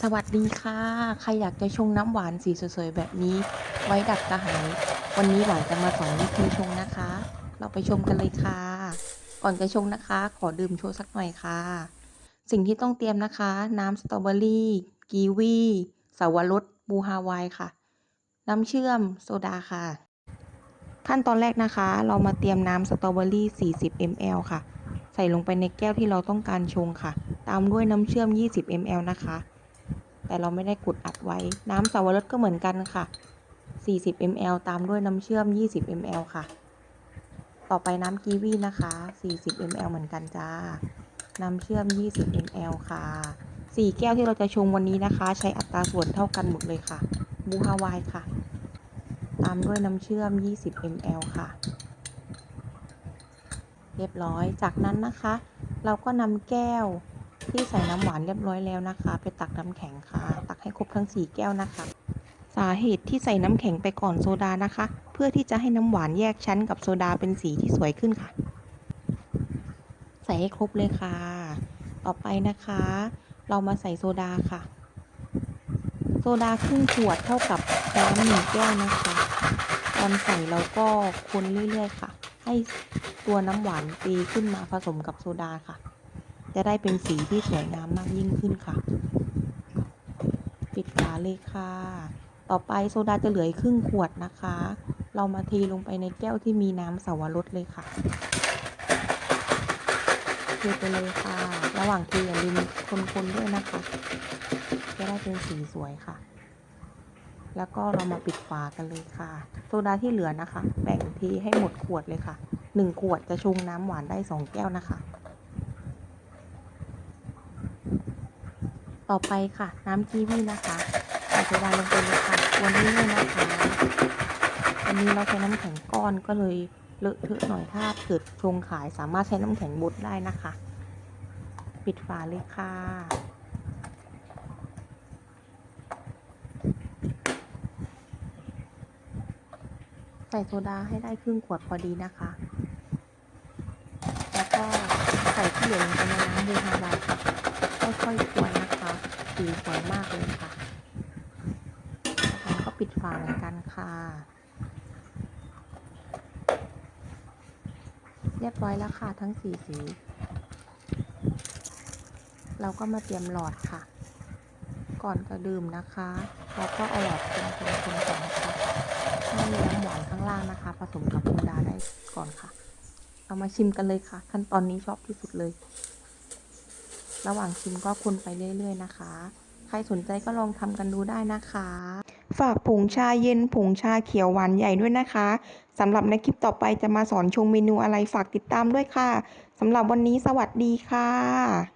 สวัสดีค่ะ ใครอยากจะชงน้ำหวานสีสวยๆแบบนี้ ไว้ดับกระหาย วันนี้หวานจะมาสอนวิธีชงนะคะ เราไปชมกันเลยค่ะ ก่อนจะชงนะคะ ขอดื่มโชว์สักหน่อยค่ะ สิ่งที่ต้องเตรียมนะคะ น้ำสตรอเบอรี่กีวีสาวรสบูฮาวายค่ะ น้ำเชื่อมโซดาค่ะ ขั้นตอนแรกนะคะ เรามาเตรียมน้ำสตรอเบอรี่ 40 ml ค่ะ ใส่ลงไปในแก้วที่เราต้องการชงค่ะ ตามด้วยน้ำเชื่อม 20 ml นะคะ แต่เราไม่ได้กดอัดไว้ น้ำสาวรสก็เหมือนกันค่ะ 40 ml ตามด้วยน้ำเชื่อม 20 ml ค่ะ ต่อไปน้ำกีวีนะคะ 40 ml เหมือนกันจ้า น้ำเชื่อม 20 ml ค่ะ 4 แก้วที่เราจะชงวันนี้นะคะ ใช้อัตราส่วนเท่ากันหมดเลยค่ะ บูฮาวายค่ะ ตามด้วยน้ำเชื่อม 20 ml ค่ะ เรียบร้อย จากนั้นนะคะ เราก็นำแก้ว ที่ใส่น้ำหวานเรียบร้อยแล้วนะคะ ไปตักน้ำแข็งค่ะ ตักให้ครบทั้ง 4 แก้วนะคะ สาเหตุที่ใส่น้ำแข็งไปก่อนโซดานะคะ เพื่อที่จะให้น้ำหวานแยกชั้นกับโซดาเป็นสีที่สวยขึ้นค่ะ ใส่ให้ครบเลยค่ะ ต่อไปนะคะ เรามาใส่โซดาค่ะ โซดาครึ่งขวดเท่ากับน้ำหนึ่งแก้วนะคะตอนใส่เราก็คนเรื่อยๆค่ะ ให้ตัวน้ำหวานตีขึ้นมาผสมกับโซดาค่ะ จะได้เป็นสีที่สวยงามมากยิ่งขึ้นค่ะ ปิดฝาเลยค่ะ ต่อไปโซดาจะเหลือครึ่งขวดนะคะ เรามาเทลงไปในแก้วที่มีน้ำสาวรสเลยค่ะเทไปเลยค่ะ ระหว่างเทอย่าลืมคนๆด้วยนะคะ จะได้เป็นสีสวยค่ะแล้วก็เรามาปิดฝากันเลยค่ะ โซดาที่เหลือนะคะ แบ่งเทให้หมดขวดเลยค่ะหนึ่งขวดจะชงน้ำหวานได้สองแก้วนะคะ ต่อไปค่ะ น้ำกีวีนะคะใส่โซดาลงไปเลยค่ะวันนี้เลยนะคะวันนี้เราใช้น้ำแข็งก้อนก็เลยเลอะเทอะหน่อยถ้าเกิดชงขายสามารถใช้น้ำแข็งบดได้นะคะ ปิดฝาเลยค่ะใส่โซดาให้ได้ครึ่งขวดพอดีนะคะ แล้วก็ใส่ที่เหลือลงไปในน้ำบูฮาวายค่ะค่อยๆกวนนะ สีสวยมากเลยค่ะแล้วก็ปิดฝาเหมือนกันค่ะ เรียบร้อยแล้วค่ะทั้งสีสี เราก็มาเตรียมหลอดค่ะ ก่อนจะดื่มนะคะเราก็เอาหลอดคนคนคนก่อนนะคะให้น้ำหวานข้างล่างนะคะ ผสมกับโซดาได้ก่อนค่ะ เรามาชิมกันเลยค่ะ ขั้นตอนนี้ชอบที่สุดเลย ระหว่างชิมก็คนไปเรื่อย ๆ นะคะ ใครสนใจก็ลองทำกันดูได้นะคะ ฝากผงชาเย็นผงชาเขียวหวานใหญ่ด้วยนะคะสำหรับในคลิปต่อไปจะมาสอนชงเมนูอะไรฝากติดตามด้วยค่ะสำหรับวันนี้สวัสดีค่ะ